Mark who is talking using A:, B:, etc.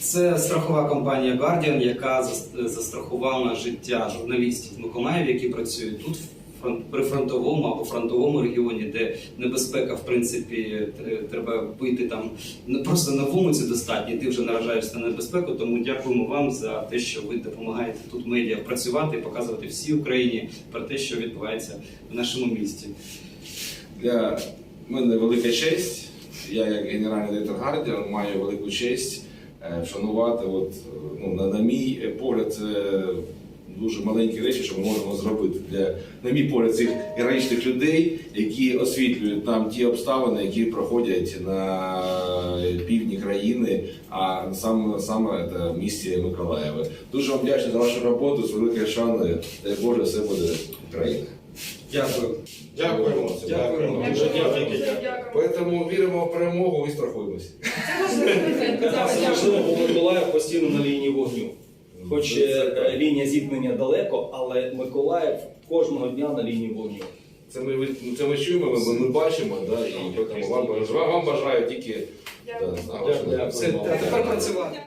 A: Це страхова компанія Guardian, яка зас- застрахувала життя журналістів в Миколаєві, які працюють тут в при фронтовому або фронтовому регіоні, де небезпека, в принципі, треба вийти там не просто на вулиці достатньо, ти вже наражаєшся на небезпеку. Тому дякуємо вам за те, що ви допомагаєте тут медіа працювати і показувати всій Україні про те, що відбувається в нашому місті.
B: Для мене велика честь. Я, як генеральний директор Гардіан, маю велику честь вшанувати. От, е, ну, на, на мій погляд, це дуже маленькі речі, що ми можемо зробити для, на мій погляд, цих героїчних людей, які освітлюють нам ті обставини, які проходять на півдні країни, а саме саме це в місті Миколаєве. Дуже вам вдячний за вашу роботу з великою шаною. Дай Боже, все буде Україна.
A: Дякую.
B: Дякуємо.
A: Дякуємо.
C: Дуже дякую.
B: Поэтому віримо в перемогу і страхуємося.
C: Важливо, бо Миколаїв постійно на лінії вогню. Хоч е, лінія зіткнення далеко, але Миколаїв кожного дня на лінії вогню.
B: Це ми, це ми чуємо, ми, ми бачимо, да, і тому вам, бажаю- вам бажаю тільки да,
C: Дякую.
A: Все, а тепер працювати.